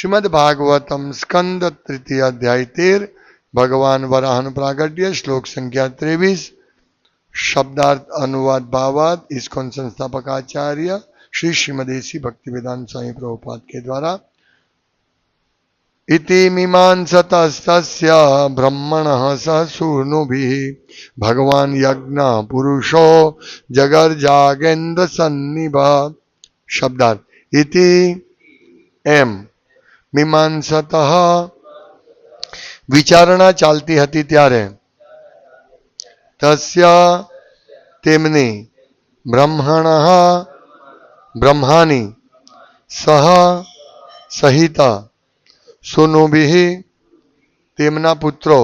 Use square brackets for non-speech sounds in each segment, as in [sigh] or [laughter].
श्रीमद्भागवतम स्कंद तृतीय अध्याय तेर, भगवान वराहन प्रागट्य, श्लोक संख्या तेवीस, शब्दार्थ अनुवाद भावाद इसको संस्थापक आचार्य, श्री श्रीमदेशी भक्ति विधान स्वामी प्रभुपाद के द्वारा। इति मीमांसत ब्रह्मण स सूर्णु भगवान यज्ञ पुरुषो जगर्जागेन्द्रसन्निभ। शब्दार्थ, इति एम। મીમાંસત વિચારણા ચાલતી હતી ત્યારે તસ્ય તેમની બ્રહ્મણ બ્રહ્માની સહ સહિત સુનુભિ તેમના પુત્રો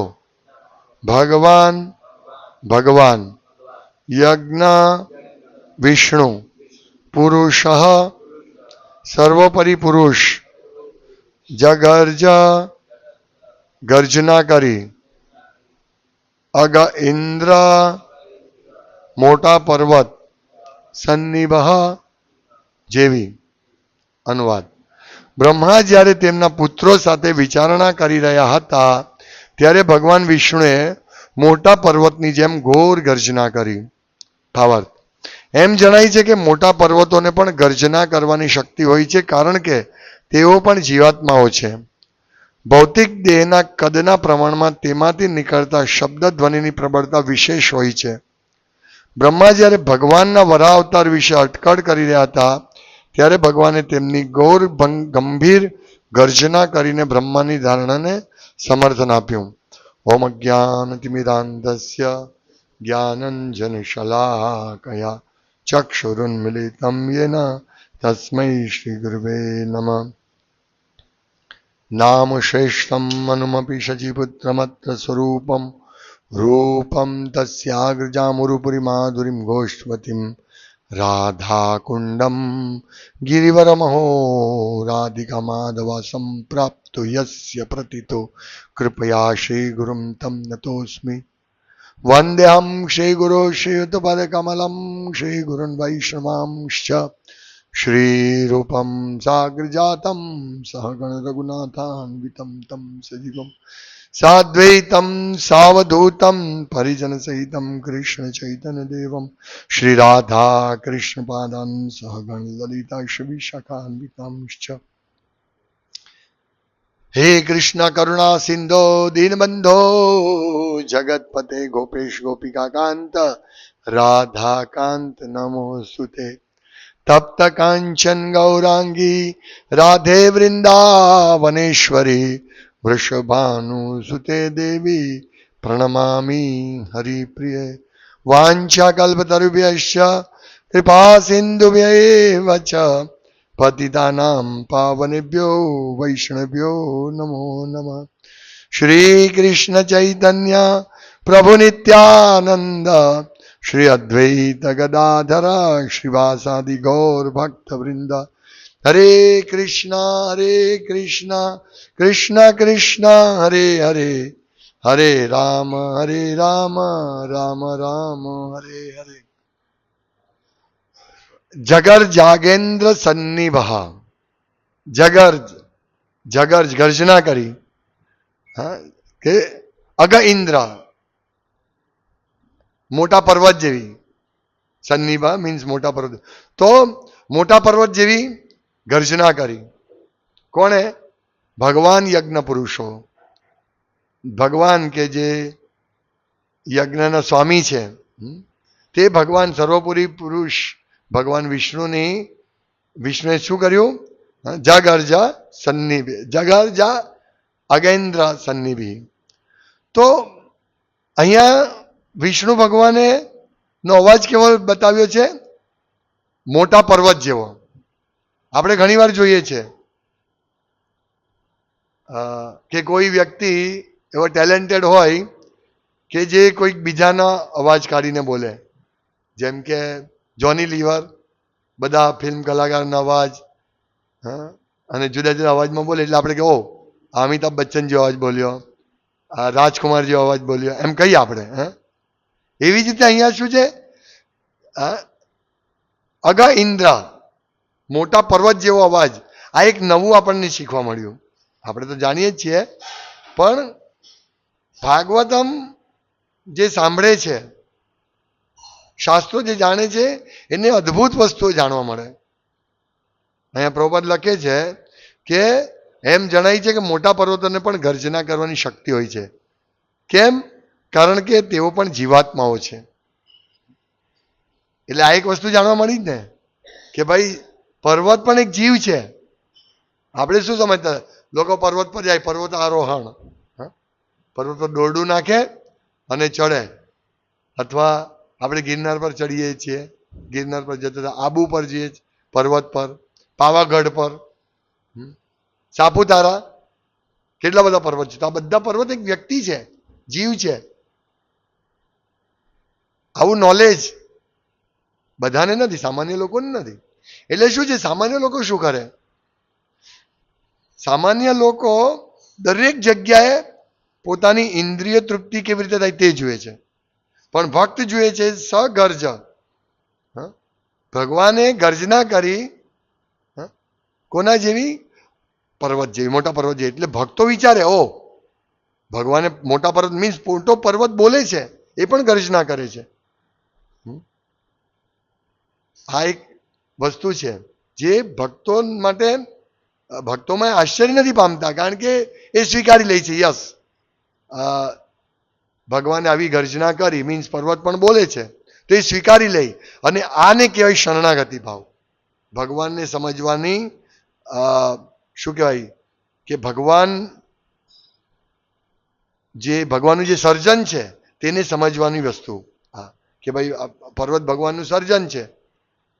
ભગવાન ભગવાન યજ્ઞ વિષ્ણુ પુરુષ સર્વોપરી પુરુષ જગર્જ ગર્જના કરી. અગ ઇન્દ્ર મોટા પર્વત સન્નિબહ જેવી અનુવાદ. બ્રહ્મા જ્યારે તેમના પુત્રો સાથે વિચારણા કરી રહ્યા હતા, ત્યારે ભગવાન વિષ્ણુએ મોટા પર્વતની જેમ ઘોર ગર્જના કરી. ભાવાર્થ એમ જણાય છે કે મોટા પર્વતોને પણ ગર્જના કરવાની શક્તિ હોય છે, કારણ કે તેઓ પણ જીવાત્માઓ છે. ભૌતિક દેહના કદના પ્રમાણમાં તેમાંથી નીકળતા શબ્દ ધ્વનિની પ્રબળતા વિશેષ હોય છે. બ્રહ્મા જ્યારે ભગવાનના વરા અવતાર વિશે અટકળ કરી રહ્યા હતા, ત્યારે ભગવાને તેમની ગૌર ગંભીર ગર્જના કરીને બ્રહ્માની ધારણાને સમર્થન આપ્યું. ઓમ જ્ઞાન તિમિરાંધસ્ય જ્ઞાનંજન શલાકયા ચક્ષુરુન્મિલિતમ યેન તસ્મૈ શ્રી ગુરવે નમ નામ શ્રેષ્ઠમ મનુમપી શચીપુત્રમત્ર સ્વરૂપમ રૂપમ તસ્યાગ્રજામુરુપુરી માધુરીમ ગોષ્ઠવતીમ રાધાકુંડમ ગિરિવરમહો રાધિકા માધવ સંપ્રાપ્ત યસ્ય પ્રતિતો કૃપયા શ્રીગુરુમ તમ નતોસ્મિ શ્રીગુરો શ્રીયુતપદકમલમ શ્રીગુરુन् વૈષ્ણવાંશ્ચ શ્રીરૂપમ સાગ્રજાતમ સહગણ રઘુનાથાન્વિતમ તમ સજીવમ સાદ્વૈતમ સાવધૂતમ પરિજન સહિતમ કૃષ્ણ ચૈતન્ય દેવમ શ્રી રાધા કૃષ્ણ પાદાન સહગણ લલિતા શ્રી શાખાન્વિતાંશ્ચ હે કૃષ્ણ કરુણા સિંધો દીનબંધો જગતપતે ગોપેશ ગોપિકા કાંત રાધાકાંત નમો સુતે તપ્તકાંચન ગૌરાંગી રાધે વૃંદાવનેશ્વરી વૃષભાનુ સુતે દેવી પ્રણમામી હરિપ્રિય વાંછા કલ્પતરુભ્યશ્ચ કૃપા સિંધુભ્યવ ચ પતિતાનામ પાવનેભ્યો વૈષ્ણવ્યો નમો નમ શ્રી ચૈતન્ય પ્રભુ નિત્યાનંદ શ્રી અદ્વૈત ગદાધર શ્રીવાસાદિ ગૌર ભક્ત વૃંદ હરે કૃષ્ણ હરે કૃષ્ણ કૃષ્ણ કૃષ્ણ હરે હરે હરે રામ હરે રામ રામ રામ હરે હરે જગર જાગેન્દ્ર સન્નિભા જગર્જ જગર્જ ગર્જના કરી હા કે અગ ઇન્દ્ર મોટા પર્વત જેવી. સન્નિભા મીન્સ મોટા પર્વત. તો મોટા પર્વત જેવી ગર્જના કરી. કોણે? ભગવાન યજ્ઞ પુરુષો. ભગવાન કે જે યજ્ઞના સ્વામી છે તે ભગવાન સર્વોપુરી પુરુષ, ભગવાન વિષ્ણુની, વિષ્ણુએ શું કર્યું? જગર્જા સન્નિભి, જગર્જા અગેન્દ્ર સન્નિભિ. તો અહીંયા વિષ્ણુ ભગવાને નો અવાજ કેવો બતાવ્યો છે? મોટા પર્વત જેવો. આપણે ઘણીવાર જોઈએ છે. કે કોઈ વ્યક્તિ એવો ટેલેન્ટેડ હોય કે જે કોઈક બીજાના અવાજ કાઢીને બોલે. જેમ કે જોની લીવર બધા ફિલ્મ કલાકારના અવાજ, હા, અને જુદા જુદા અવાજમાં બોલે એટલે આપણે કે ઓ અમિતાભ બચ્ચન જેવો અવાજ બોલ્યો રાજકુમાર જેવો અવાજ બોલ્યો. એમ કહીએ આપણે, હે. એવી જ રીતે અહીંયા શું છે? અગ ઇન્દ્ર, મોટા પર્વત જેવો અવાજ. આ એક નવું આપણને શીખવા મળ્યું. આપણે તો જાણીએ જ છીએ. પણ ભાગવતમ જે સાંભળે છે, શાસ્ત્રો જે જાણે છે, એને અદ્ભુત વસ્તુઓ જાણવા મળે. અહીંયા પ્રભુપદ લખે છે કે એમ જણાય છે કે મોટા પર્વતોને પણ ગર્જના કરવાની શક્તિ હોય છે. કેમ? કારણ કે તેઓ પણ જીવાત્માઓ છે. એટલે આ એક વસ્તુ જાણવા મળી જ ને, કે ભાઈ પર્વત પણ એક જીવ છે. આપણે શું સમજતા? લોકો પર્વત પર જાય, પર્વત આરોહણ? પર્વત પર દોરડું નાખે અને ચડે. અથવા આપણે ગિરનાર પર ચડીએ છીએ, ગિરનાર પર જતા આબુ પર જઈએ પર્વત પર, પાવાગઢ પર? સાપુતારા, કેટલા બધા પર્વત છે? તો આ બધા પર્વત એક વ્યક્તિ છે, જીવ છે. આવું નોલેજ બધાને નથી, સામાન્ય લોકોને નથી એટલે શું છે, સામાન્ય લોકો શું કરે સામાન્ય લોકો દરેક જગ્યાએ પોતાની ઇન્દ્રિય તૃપ્તિ કેવી રીતે થાય તે જુએ છે પણ ભક્ત જુએ છે, સગર્જ? ભગવાને ગર્જના કરી? કોના જેવી પર્વત જેવી, મોટા પર્વત જેવી એટલે ભક્તો વિચારે ઓ ભગવાને મોટા પર્વત મીન્સ મોટો પર્વત બોલે છે, એ પણ ગર્જના કરે છે? આ એક વસ્તુ છે. જે ભક્તો માટે, ભક્તોમાં આશ્ચર્ય નથી પામતા, કારણ કે એ સ્વીકારી લે છે, યસ. ભગવાને આવી ગર્જના કરી, મીન્સ પર્વત પણ બોલે છે, તો એ સ્વીકારી લે. અને આને કહેવાય શરણાગતિ ભાવ. ભગવાનને સમજવાની શું કહેવાય? કે ભગવાન જે, ભગવાનનું જે સર્જન છે, તેને સમજવાની વસ્તુ. હા, કે ભાઈ પર્વત ભગવાનનું સર્જન છે.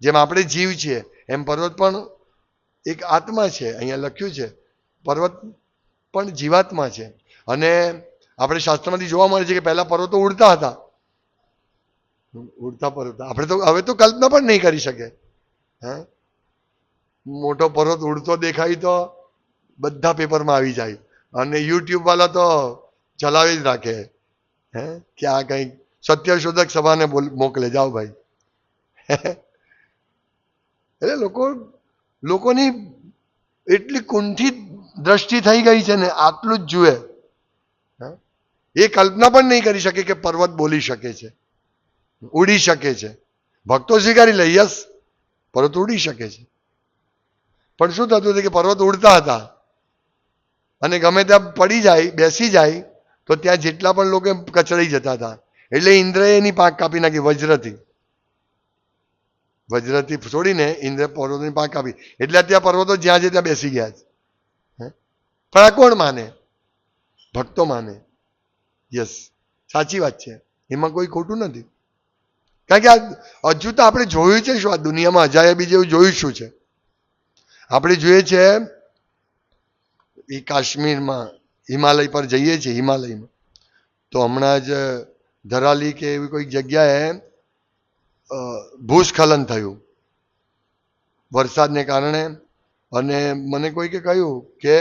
જેમ આપણે જીવ છીએ એમ પર્વત પણ એક આત્મા છે, અહીંયા લખ્યું છે. પર્વત પણ જીવાત્મા છે. અને આપણે શાસ્ત્રમાંથી જોવા મળે છે કે પહેલા પર્વતો ઉડતા હતા. ઉડતા પર્વત. આપણે તો, હવે તો કલ્પના પણ નહીં કરી શકે. હે? મોટો પર્વત ઉડતો દેખાય તો બધા પેપરમાં આવી જાય. અને યુટ્યુબ વાળા તો ચલાવી જ રાખે. હે? કે આ કંઈક સત્યશોધક સભાને મોકલે. જાઓ ભાઈ. [laughs] એટલે લોકો, લોકોની એટલી કુંઠિત દ્રષ્ટિ થઈ ગઈ છે ને, આટલું જ જુએ? એ કલ્પના પણ નહીં કરી શકે કે પર્વત બોલી શકે છે, ઉડી શકે છે. ભક્તો સ્વીકારી લે, યસ, પર્વત ઉડી શકે છે. પણ શું થતું હતું કે પર્વત ઉડતા હતા? અને ગમે ત્યાં પડી જાય, બેસી જાય, તો ત્યાં જેટલા પણ લોકો કચડાઈ જતા હતા. એટલે ઇન્દ્રએ એની પાંખ કાપી નાખી, વજ્રથી. વજ્રથી છોડીને ઇન્દ્ર પર્વતોની પાંખ આપી એટલે ત્યાં પર્વતો જ્યાં છે ત્યાં બેસી ગયા છે? પણ આ કોણ માને? ભક્તો માને. યસ. સાચી વાત છે. એમાં કોઈ ખોટું નથી. કારણ કે આ હજુ તો આપણે જોયું છે શું આ દુનિયામાં અજાયબી જેવું જોયું શું છે? આપણે જોઈએ છે એ કાશ્મીરમાં હિમાલય પર જઈએ છીએ, હિમાલયમાં. તો હમણાં જ ધરાલી કે એવી કોઈ જગ્યાએ ભૂસ્ખલન થયું. વરસાદને કારણે અને મને કોઈકે કહ્યું કે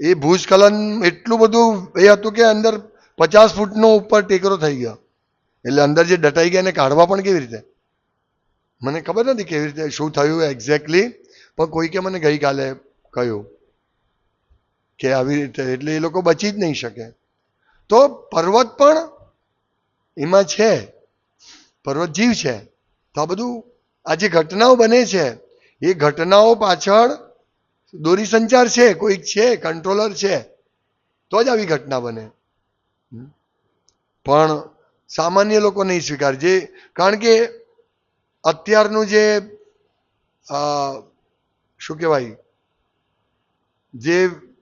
એ ભૂસ્ખલન એટલું બધું એ હતું કે અંદર પચાસ ફૂટનો ઉપર ટેકરો થઈ ગયો. એટલે અંદર જે દટાઈ ગયા એને કાઢવા પણ કેવી રીતે? મને ખબર નથી કેવી રીતે, શું થયું એક્ઝેક્ટલી પણ કોઈકે મને ગઈકાલે કહ્યું કે આવી રીતે, એટલે એ લોકો બચી જ નહીં શકે. તો પર્વત પણ એમાં છે. પર્વત જીવ છે તો આ બધું આ જે ઘટનાઓ બને છે, એ ઘટનાઓ પાછળ દોરી સંચાર છે, કોઈક છે, કંટ્રોલર છે, તો જ આવી ઘટના બને. પણ સામાન્ય લોકો નહીં સ્વીકાર જે કારણ કે અત્યારનું જે શું કહેવાય, જે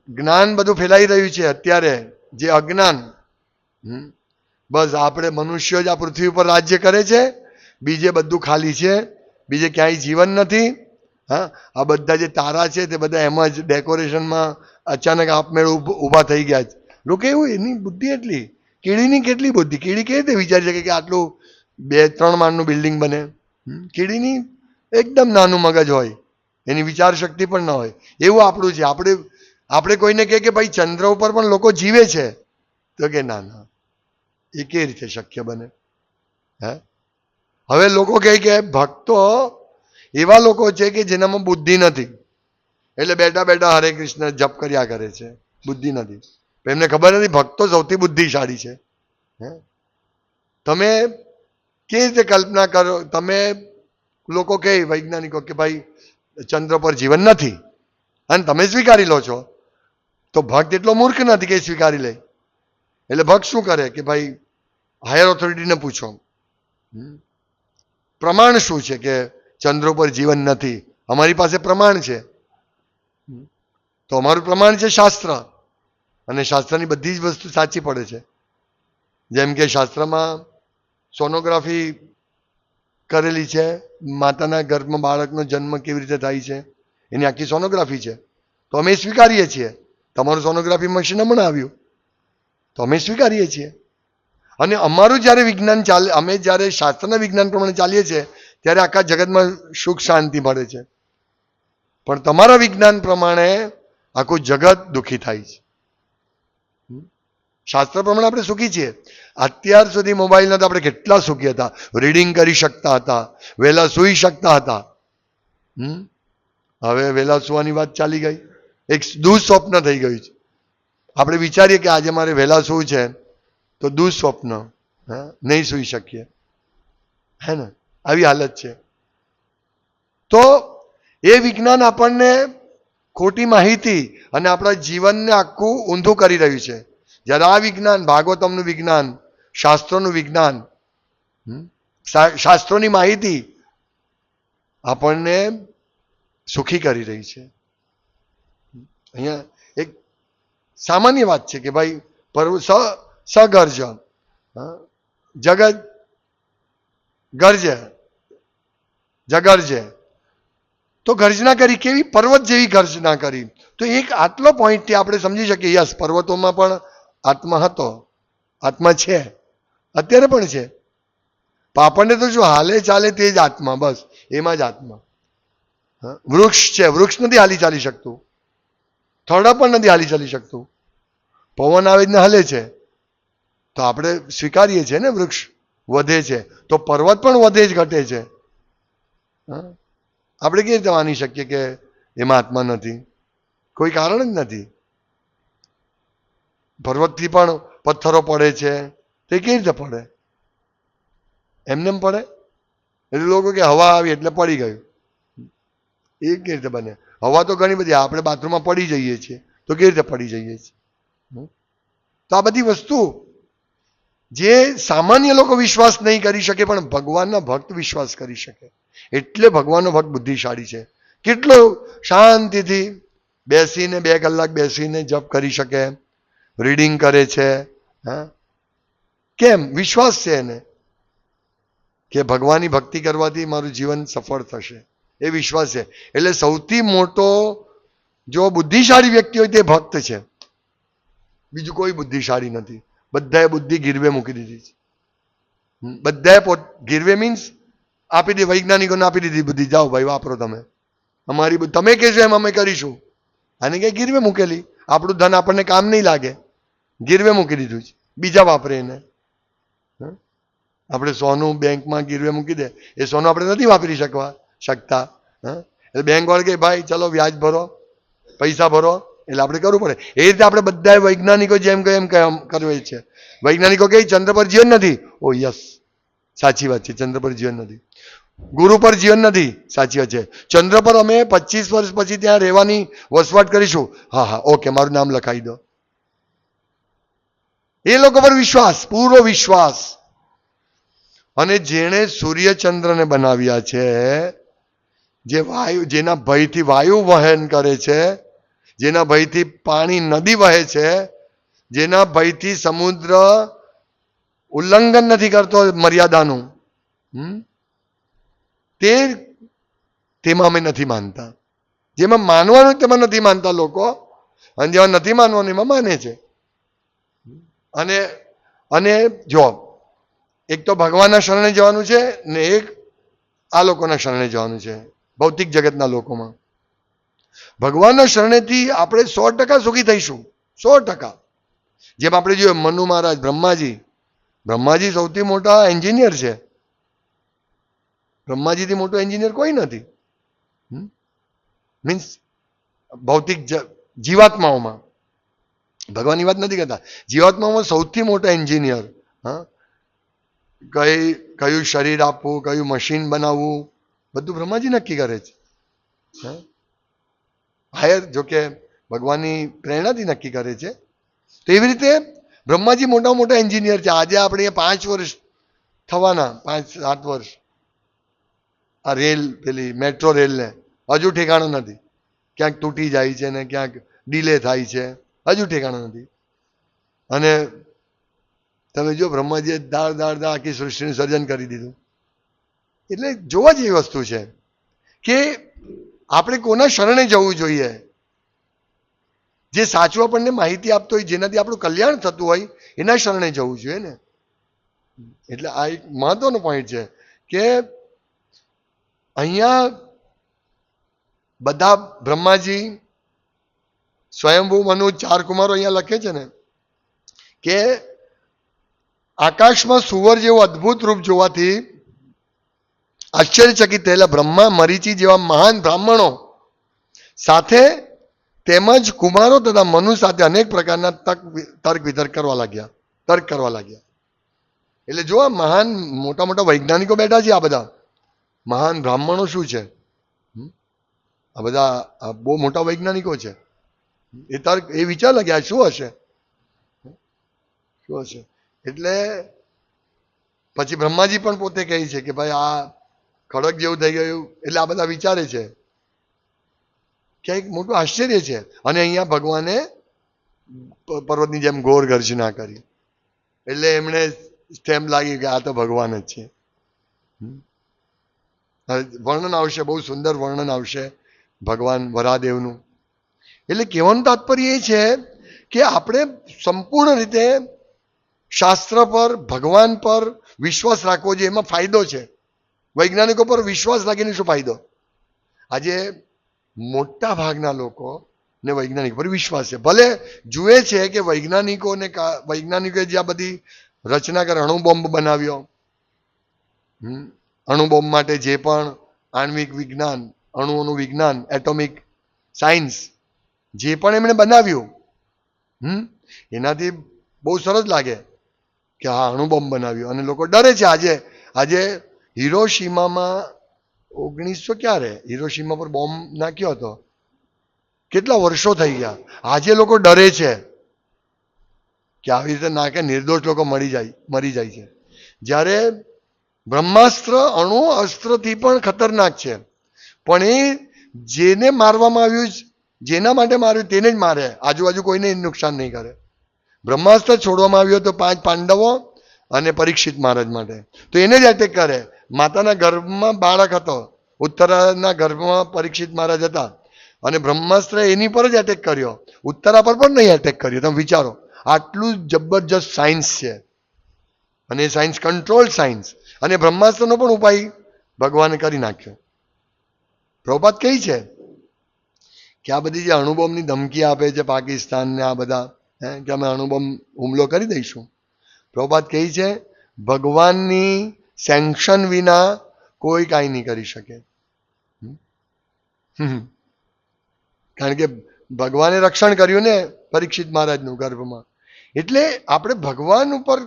જ્ઞાન બધું ફેલાઈ રહ્યું છે અત્યારે, જે અજ્ઞાન બસ આપણે મનુષ્યો જ આ પૃથ્વી ઉપર રાજ્ય કરે છે. બીજે બધું ખાલી છે. બીજે ક્યાંય જીવન નથી. હા? આ બધા જે તારા છે તે બધા એમ જ ડેકોરેશનમાં અચાનક આપમેળ ઊભ- થઈ ગયા છે. લોકો એવું એની બુદ્ધિ એટલી? કીડીની કેટલી બુદ્ધિ? કીડી કેવી રીતે વિચારી શકે કે આટલું બે, ત્રણ માળનું બિલ્ડિંગ બને? કીડીની એકદમ નાનું મગજ હોય. એની વિચાર શક્તિ પણ ન હોય. એવું આપણું છે. આપણે આપણે કોઈને કહે કે ભાઈ ચંદ્ર ઉપર પણ લોકો જીવે છે. તો કે ના ના. એ કઈ રીતે શક્ય બને? હે? હવે લોકો કહે કે ભક્તો એવા લોકો છે કે જેનામાં બુદ્ધિ નથી. એટલે બેઠા બેઠા હરે કૃષ્ણ જપ કર્યા કરે છે. બુદ્ધિ નથી. એમને ખબર નથી ભક્તો સૌથી બુદ્ધિશાળી છે. હે? તમે કેવી રીતે કલ્પના કરો? તમે લોકો કહે, વૈજ્ઞાનિકો કે ભાઈ, ચંદ્ર પર જીવન નથી. અને તમે સ્વીકારી લો છો. તો ભક્ત એટલો મૂર્ખ નથી કે સ્વીકારી લે. એટલે ભક્ત શું કરે કે ભાઈ હાયર ઓથોરિટીને પૂછો. પ્રમાણ શું છે કે ચંદ્ર પર જીવન નથી? અમારી પાસે પ્રમાણ છે. તો અમારું પ્રમાણ છે શાસ્ત્ર. અને શાસ્ત્રની બધી જ વસ્તુ સાચી પડે છે. જેમ કે શાસ્ત્રમાં સોનોગ્રાફી કરેલી છે. માતાના ગર્ભમાં બાળકનો જન્મ કેવી રીતે થાય છે? એની આખી સોનોગ્રાફી છે. તો અમે સ્વીકારીએ છીએ. તમારું સોનોગ્રાફી મશીન હમણાં આવ્યું. તો અમે સ્વીકારીએ છીએ. અને અમારું જ્યારે વિજ્ઞાન ચાલે, અમે જ્યારે શાસ્ત્રના વિજ્ઞાન પ્રમાણે ચાલીએ છીએ, ત્યારે આખા જગતમાં સુખ શાંતિ મળે છે. પણ તમારા વિજ્ઞાન પ્રમાણે આખું જગત દુઃખી થાય છે. શાસ્ત્ર પ્રમાણે આપણે સુખી છીએ. અત્યાર સુધી મોબાઈલ નતા આપણે કેટલા સુખી હતા. રીડિંગ કરી શકતા હતા. વહેલા સૂઈ શકતા હતા. હવે વહેલા સુવાની વાત ચાલી ગઈ. એક દુઃસ્વપ્ન થઈ ગયું છે. આપણે વિચારીએ કે આજે મારે વહેલા સૂવું છે, તો દુઃસ્વપ્ન નહીં સૂઈ શકીએ. હે ને? આવી હાલત છે. તો એ વિજ્ઞાન આપણને ખોટી માહિતી અને આપણા જીવનને આખું ઊંધું કરી રહ્યું છે. જ્યારે આ વિજ્ઞાન, ભાગવતમનું વિજ્ઞાન, શાસ્ત્રોનું વિજ્ઞાન શાસ્ત્રોની માહિતી આપણને સુખી કરી રહી છે. અહીંયા એક સામાન્ય વાત છે કે ભાઈ પર્વ સ સગર્જ હા, જગત ગરજે જગર્જે. તો ગર્જના કરી કેવી? પર્વત જેવી ગર્જના કરી. તો એક આટલો પોઈન્ટથી આપણે સમજી શકીએ યસ પર્વતોમાં પણ આત્મા હતો. આત્મા છે. અત્યારે પણ છે. પણ આપણને તો જો હાલે ચાલે તે જ આત્મા બસ. એમાં જ આત્મા. વૃક્ષ છે. વૃક્ષ નથી હાલી ચાલી શકતું. થડા પણ નથી હાલી ચાલી શકતું. પવન આવે જ ને હલે છે, તો આપણે સ્વીકારીએ છીએ ને વૃક્ષ વધે છે, તો પર્વત પણ વધે જ ઘટે છે? આપણે કેવી રીતે માની શકીએ કે એમાં આત્મા નથી? કોઈ કારણ જ નથી. પર્વતથી પણ પથ્થરો પડે છે, તે કેવી રીતે પડે? એમને પડે? એટલે લોકો કે હવા આવી એટલે પડી ગયું. એ કેવી રીતે બને? હવા તો ઘણી બધી, આપણે બાથરૂમમાં પડી જઈએ છીએ, તો કેવી રીતે પડી જઈએ છીએ? તો આ બધી વસ્તુ, જે સામાન્ય લોકો વિશ્વાસ નહીં કરી શકે, પણ ભગવાનના ભક્ત વિશ્વાસ કરી શકે. એટલે ભગવાનનો ભક્ત બુદ્ધિશાળી છે. કેટલો શાંતિથી બેસીને, બે કલાક બેસીને જપ કરી શકે, રીડિંગ કરે છે, હા? કેમ? વિશ્વાસ છે એને. કે ભગવાનની ભક્તિ કરવાથી મારું જીવન સફળ થશે. એ વિશ્વાસ છે. એટલે સૌથી મોટો જો બુદ્ધિશાળી વ્યક્તિ હોય તે ભક્ત છે. બીજું કોઈ બુદ્ધિશાળી નથી. બધાએ બુદ્ધિ ગીરવે મૂકી દીધી છે. બધાએ પોત, ગીરવે મીન્સ આપી દીધી, વૈજ્ઞાનિકોને આપી દીધી બુદ્ધિ. જાઓ ભાઈ, વાપરો તમે. અમારી તમે કહેશો એમ અમે કરીશું. આને કંઈ ગીરવે મૂકેલી. આપણું ધન આપણને કામ નહીં લાગે. ગીરવે મૂકી દીધું છે. બીજા વાપરે એને? આપણે સોનું બેંકમાં ગીરવે મૂકી દે. એ સોનું આપણે નથી વાપરી શકવા. શકતા, હા? એટલે બેંક વાળા કે ભાઈ, ચલો વ્યાજ ભરો, પૈસા ભરો, એટલે આપણે કરવું પડે. એ રીતે આપણે બધા વૈજ્ઞાનિકો જેમ કહે એમ કરવે છે. વૈજ્ઞાનિકો કહે ચંદ્ર પર જીવન નથી. Oh, yes. સાચી વાત છે, ચંદ્ર પર જીવન નથી. ગુરુ પર જીવન નથી. સાચી વાત છે. ચંદ્ર પર અમે પચીસ વર્ષ પછી ત્યાં રહેવાની વસવાટ કરીશું. હા હા, ઓકે, મારું નામ લખાવી દો. એ લોકો પર વિશ્વાસ, પૂરો વિશ્વાસ. અને જેણે સૂર્યચંદ્રને બનાવ્યા છે જે વાયુ, જેના ભયથી વાયુ વહન કરે છે, જેના ભયથી પાણી નદી વહે છે, જેના ભયથી સમુદ્ર ઉલ્લંઘન નથી કરતો મર્યાદાનું? તે તેમાં અમે નથી માનતા. જેમાં માનવાનું તેમાં નથી માનતા લોકો, અને જેમાં નથી માનવાનું એમાં માને છે. અને અને જો, એક તો ભગવાનના શરણે જવાનું છે ને એક આ લોકોના શરણે જવાનું છે. ભૌતિક જગતના લોકોમાં. ભગવાનના શરણેથી આપણે સો ટકા સુખી થઈશું. સો ટકા. જેમ આપણે જોઈએ મનુ મહારાજ બ્રહ્માજી. બ્રહ્માજી સૌથી મોટા એન્જિનિયર છે. બ્રહ્માજીથી મોટો એન્જિનિયર કોઈ નથી. મીન્સ ભૌતિક જીવાત્માઓમાં. ભગવાનની વાત નથી કરતા. જીવાત્માઓમાં સૌથી મોટો એન્જિનિયર, હા? કઈ, કયું શરીર આપવું, કયું મશીન બનાવવું બધું બ્રહ્માજી નક્કી કરે છે. હાયર જોકે ભગવાનની પ્રેરણાથી નક્કી કરે છે. તો એવી રીતે બ્રહ્માજી મોટા મોટા એન્જિનિયર છે. આજે આપણે પાંચ વર્ષ થવાના, પાંચ, સાત વર્ષ. આ રેલ, પેલી મેટ્રો રેલને. હજુ ઠેકાણું નથી. ક્યાંક તૂટી જાય છે ને ક્યાંક ડીલે થાય છે. હજુ ઠેકાણું નથી. અને તમે જો બ્રહ્માજીએ દાળ દાળ દાળ આખી સૃષ્ટિનું સર્જન કરી દીધું. એટલે જોવા જેવી વસ્તુ છે કે આપણે કોના શરણે જવું જોઈએ. જે સાચું આપણને માહિતી આપતો હોય, જેનાથી આપણું કલ્યાણ થતું હોય, એના શરણે જવું જોઈએ ને. એટલે આ એક મહત્વનો પોઈન્ટ છે કે અહીંયા બધા બ્રહ્માજી, સ્વયંભૂ, મનુ, ચાર કુમારો અહીંયા લખે છે ને, કે આકાશમાં સુવર જેવું અદ્ભુત રૂપ જોવાથી આશ્ચર્યચકિત થયેલા બ્રહ્મા મરીચી જેવા મહાન બ્રાહ્મણો સાથે તેમજ કુમારો તથા મનુ સાથે અનેક પ્રકારના તક તર્ક વિતર્ક કરવા લાગ્યા, તર્ક કરવા લાગ્યા. એટલે જો આ મહાન, મોટા મોટા વૈજ્ઞાનિકો બેઠા છે આ બધા, મહાન બ્રાહ્મણો શું છે? આ બધા બહુ મોટા વૈજ્ઞાનિકો છે. એ તર્ક, એ વિચાર લાગ્યા, શું હશે? શું હશે? એટલે પછી બ્રહ્માજી પણ પોતે કહે છે કે ભાઈ આ ખડક જેવું થઈ ગયું એટલે આ બધા વિચારે છે. ક્યાંક મોટું આશ્ચર્ય છે. અને અહીંયા ભગવાને પર્વતની જેમ ઘોર ગર્જના કરી. એટલે એમણે સ્ટેમ્પ લાગી કે આ તો ભગવાન જ છે. વર્ણન આવશે, બહુ સુંદર વર્ણન આવશે ભગવાન વરાદેવનું. એટલે કહેવાનું તાત્પર્ય એ છે કે આપણે સંપૂર્ણ રીતે શાસ્ત્ર પર, ભગવાન પર વિશ્વાસ રાખવો જોઈએ, એમાં ફાયદો છે. વૈજ્ઞાનિકો પર વિશ્વાસ રાખીને શું ફાયદો? આજે મોટા ભાગના લોકો ને વૈજ્ઞાનિક પર વિશ્વાસ છે. ભલે જુએ છે કે વૈજ્ઞાનિકોને વૈજ્ઞાનિકોએ જે આ બધી રચના કરે અણુબોમ્બ બનાવ્યો અણુબોમ્બ માટે જે પણ આણ્વિક વિજ્ઞાન, અણુઓનું વિજ્ઞાન, એટોમિક સાયન્સ, જે પણ એમણે બનાવ્યું, હમ, એનાથી બહુ સરસ લાગે કે હા, અણુબોમ્બ બનાવ્યો. અને લોકો ડરે છે. આજે આજે હિરોશીમામાં ઓગણીસો ક્યારે? હિરોશીમા પર બોમ્બ નાખ્યો હતો. કેટલા વર્ષો થઈ ગયા? આજે લોકો ડરે છે કે આવી રીતે નાખે નિર્દોષ લોકો મરી જાય મરી જાય છે. જ્યારે બ્રહ્માસ્ત્ર અણુ અસ્ત્રથી પણ ખતરનાક છે. પણ એ જેને મારવામાં આવ્યું છે, જેના માટે માર્યું તેને જ મારે. આજુબાજુ કોઈને નુકસાન નહીં કરે. બ્રહ્માસ્ત્ર છોડવામાં આવ્યો તો પાંચ પાંડવો અને પરીક્ષિત મહારાજ માટે. તો એને જ એટેક કરે. માતાના ગર્ભમાં બાળક હતો. ઉત્તરાના ગર્ભમાં પરીક્ષિત મહારાજ હતા. અને બ્રહ્માસ્ત્ર એની પર જ એટેક કર્યો. ઉત્તરા પર પણ નહીં એટેક કર્યો. તમે વિચારો, આટલું જબરજસ્ત સાયન્સ છે. અને એ સાયન્સ કંટ્રોલ સાયન્સ અને બ્રહ્માસ્ત્રનો પણ ઉપાય ભગવાને કરી નાખ્યો. પ્રભુપાત કઈ છે કે આ બધી જે અણુબોમ્બની ધમકી આપે છે પાકિસ્તાનને આ બધા, હે, કે અમે અણુબોમ્બ હુમલો કરી દઈશું. પ્રભુપાત કહે છે, ભગવાનની સેન્કશન વિના કોઈ કાંઈ નહીં કરી શકે. કારણ કે ભગવાને રક્ષણ કર્યું ને પરીક્ષિત મહારાજનું ગર્ભમાં. એટલે આપણે ભગવાન ઉપર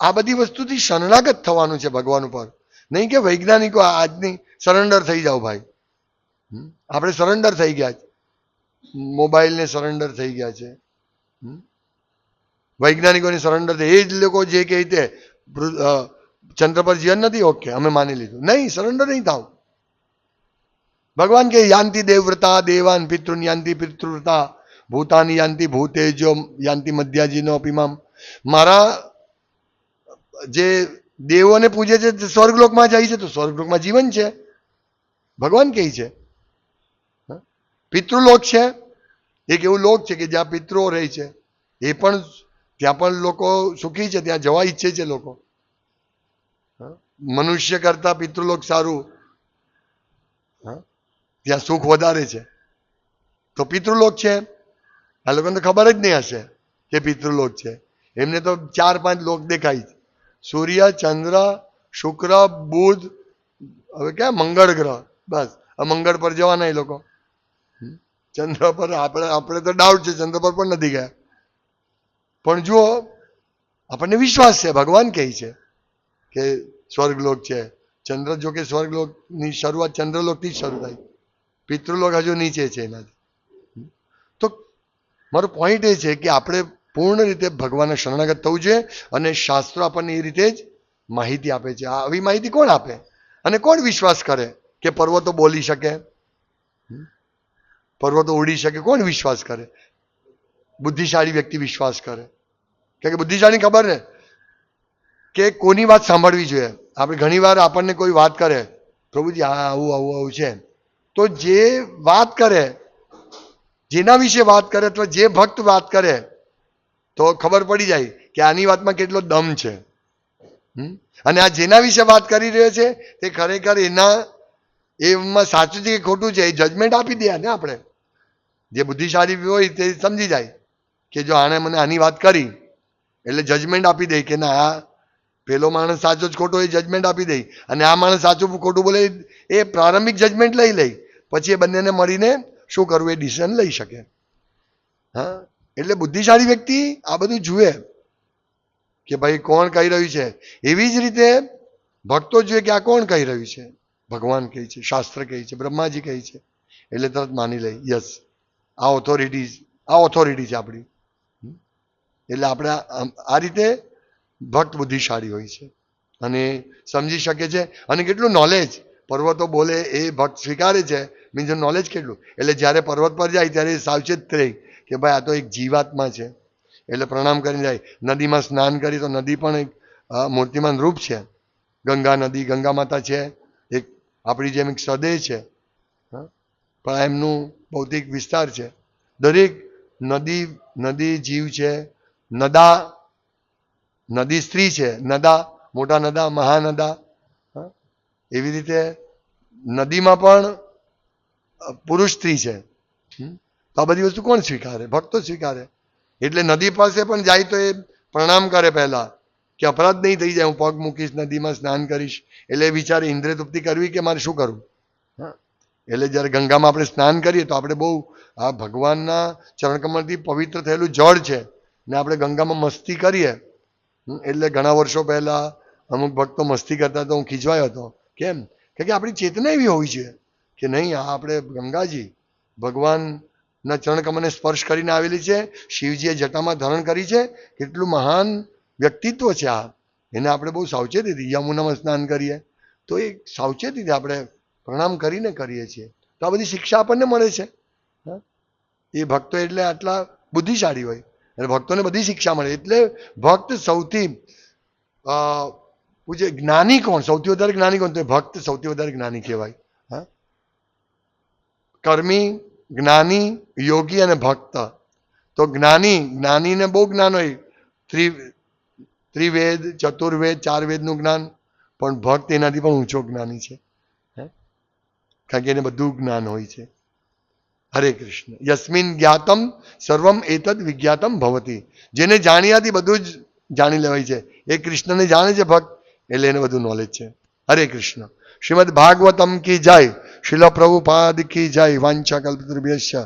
આ બધી વસ્તુથી શરણાગત થવાનું છે ભગવાન ઉપર. નહીં કે વૈજ્ઞાનિકો આજની સરેન્ડર થઈ જાઓ ભાઈ. આપણે સરેન્ડર થઈ ગયા છે. મોબાઈલને સરેન્ડર થઈ ગયા છે? વૈજ્ઞાનિકોની સરેન્ડર એ જ લોકો જે કહે તે ચંદ્ર પર જીવન નથી ઓકે, અમે માની લીધું. નહીં સરેન્ડર નહીં થાવ. ભગવાન કે, યાંતિ દેવવ્રતા દેવાન પિતૃન યાંતિ પિતૃવ્રતા ભૂતાની યાંતિ ભૂતેજો, યાંતિ મધ્યાજીનો અપિમામ મારા જે દેવોને પૂજે છે, તે સ્વર્ગલોકમાં જાય છે, તો સ્વર્ગલોકમાં જીવન છે. ભગવાન કહે છે? પિતૃલોક છે. એક એવું લોક છે કે જ્યાં પિતૃઓ રહે છે. એ પણ, ત્યાં પણ લોકો સુખી છે, ત્યાં જવા ઈચ્છે છે લોકો? મનુષ્ય કરતા પિતૃલોક સારું? ત્યાં સુખ વધારે છે. તો પિતૃલોક છે? આ લોકોને તો ખબર જ નહીં હશે કે પિતૃલોક છે. એમને તો ચાર પાંચ લોક દેખાય સૂર્ય, ચંદ્ર, શુક્ર, બુધ, હવે ક્યાં? મંગળ ગ્રહ. બસ. આ મંગળ પર જવાના એ લોકો. ચંદ્ર પર આપણે આપણે તો ડાઉટ છે. ચંદ્ર પર પણ નથી ગયા. પણ જુઓ, આપણને વિશ્વાસ છે. ભગવાન કહે છે. કે સ્વર્ગલોક છે. ચંદ્ર જો કે સ્વર્ગલોકની શરૂઆત ચંદ્રલોકથી જ શરૂ થાય. પિતૃલોક હજુ નીચે છે એનાથી. તો મારો પોઈન્ટ એ છે કે આપણે પૂર્ણ રીતે ભગવાનને શરણાગત થવું જોઈએ અને શાસ્ત્રો આપણને એ રીતે જ માહિતી આપે છે. આવી માહિતી કોણ આપે? અને કોણ વિશ્વાસ કરે કે પર્વતો બોલી શકે? પર્વતો ઉડી શકે? કોણ વિશ્વાસ કરે? બુદ્ધિશાળી વ્યક્તિ વિશ્વાસ કરે. કે બુદ્ધિશાળી ખબર ને? કે કોની વાત સાંભળવી જોઈએ? આપણે ઘણીવાર આપણને કોઈ વાત કરે, પ્રભુજી, આ આવું આવું આવું છે તો જે વાત કરે, જેના વિશે વાત કરે અથવા જે ભક્ત વાત કરે, તો ખબર પડી જાય કે આની વાતમાં કેટલો દમ છે? અને આ જેના વિશે વાત કરી રહ્યો છે, તે ખરેખર એના, એમાં સાચું છે કે ખોટું છે, એ જજમેન્ટ આપી દે આપણે. જે બુદ્ધિશાળી હોય તે સમજી જાય કે જો આણે મને આની વાત કરી, એટલે જજમેન્ટ આપી દે કે ના આ પેલો માણસ સાચો જ ખોટો એ જજમેન્ટ આપી દે. અને આ માણસ સાચું ખોટું બોલે એ પ્રારંભિક જજમેન્ટ લઈ લે. પછી એ બંનેને મળીને શું કરવું? એ ડિસિઝન લઈ શકે. હા? એટલે બુદ્ધિશાળી વ્યક્તિ આ બધું જુએ કે ભાઈ કોણ કહી રહ્યું છે? એવી જ રીતે ભક્તો જોઈએ કે આ કોણ કહી રહ્યું છે? ભગવાન કહે છે, શાસ્ત્ર કહે છે, બ્રહ્માજી કહે છે. એટલે તરત માની લઈ યસ આ ઓથોરિટી આ ઓથોરિટી છે આપણી? એટલે આપણે આ રીતે ભક્ત બુદ્ધિશાળી હોય છે. અને સમજી શકે છે અને કેટલું નોલેજ પર્વતો બોલે એ ભક્ત સ્વીકારે છે મીન્સ નોલેજ કેટલું? એટલે જ્યારે પર્વત પર જાય ત્યારે સાવચેત રહી કે ભાઈ આ તો એક જીવાત્મા છે. એટલે પ્રણામ કરીને જાય. નદીમાં સ્નાન કરી તો નદી પણ એક મૂર્તિમાન રૂપ છે. ગંગા નદી, ગંગા માતા છે. એક આપણી જેમ એક સદે છે? પણ એમનું ભૌતિક વિસ્તાર છે. દરેક નદી નદી જીવ છે. નદા નદી સ્ત્રી છે, નદા, મોટા નદા મહાનદા? એવી રીતે નદીમાં પણ પુરુષ સ્ત્રી છે? તો આ બધી વસ્તુ કોણ સ્વીકારે? ભક્તો સ્વીકારે. એટલે નદી પાસે પણ જાય તો એ પ્રણામ કરે પહેલા કે અપરાધ નહીં થઈ જાય, હું પગ મૂકીશ, નદીમાં સ્નાન કરીશ. એટલે વિચારે ઇન્દ્રિય તૃપ્તિ કરવી કે મારે શું કરવું? એટલે જ્યારે ગંગામાં આપણે સ્નાન કરીએ તો આપણે બહુ આ ભગવાનના ચરણકમળથી પવિત્ર થયેલું જળ છે ને આપણે ગંગામાં મસ્તી કરીએ એટલે ઘણા વર્ષો પહેલા અમુક ભક્તો મસ્તી કરતા તો હું ખીજવાયો હતો. કેમ? કે આપણી ચેતના એવી હોવી જોઈએ કે નહીં, આ આપણે ગંગાજી ભગવાનના ચરણકમને સ્પર્શ કરીને આવેલી છે, શિવજીએ જટામાં ધારણ કરી છે, કેટલું મહાન વ્યક્તિત્વ છે આ. એને આપણે બહુ સાવચેતીથી યમુનામાં સ્નાન કરીએ. તો એ સાવચેતીથી આપણે પ્રણામ કરીને કરીએ છીએ. તો આ બધી શિક્ષા આપણને મળે છે? એ ભક્તો એટલે આટલા બુદ્ધિશાળી હોય. અને ભક્તોને બધી શિક્ષા મળે. એટલે ભક્ત સૌથી પૂછે જ્ઞાની કોણ? સૌથી વધારે જ્ઞાની કોણ? તો ભક્ત સૌથી વધારે જ્ઞાની કહેવાય. હા? કર્મી, જ્ઞાની, યોગી અને ભક્ત. તો જ્ઞાની, જ્ઞાનીને બહુ જ્ઞાન હોય. ત્રિ, ત્રિવેદ, ચતુર્વેદ ચાર વેદનું જ્ઞાન. પણ ભક્ત એનાથી પણ ઊંચો જ્ઞાની છે? કારણ કે એને બધું જ્ઞાન હોય છે. હરે કૃષ્ણ. યસ્મિન જ્ઞાતમ, સર્વમ એતદ વિજ્ઞાતમ ભવતી. જેને જાણ્યાથી બધું જ જાણી લેવાય છે. એ કૃષ્ણને જાણે છે ભક્ત, એટલે એને બધું નોલેજ છે. હરે કૃષ્ણ. શ્રીમદ ભાગવતમ કી જય. શિલ પ્રભુપાદ કી જય. વાંછા કલ્પતૃભ્યશ્ચ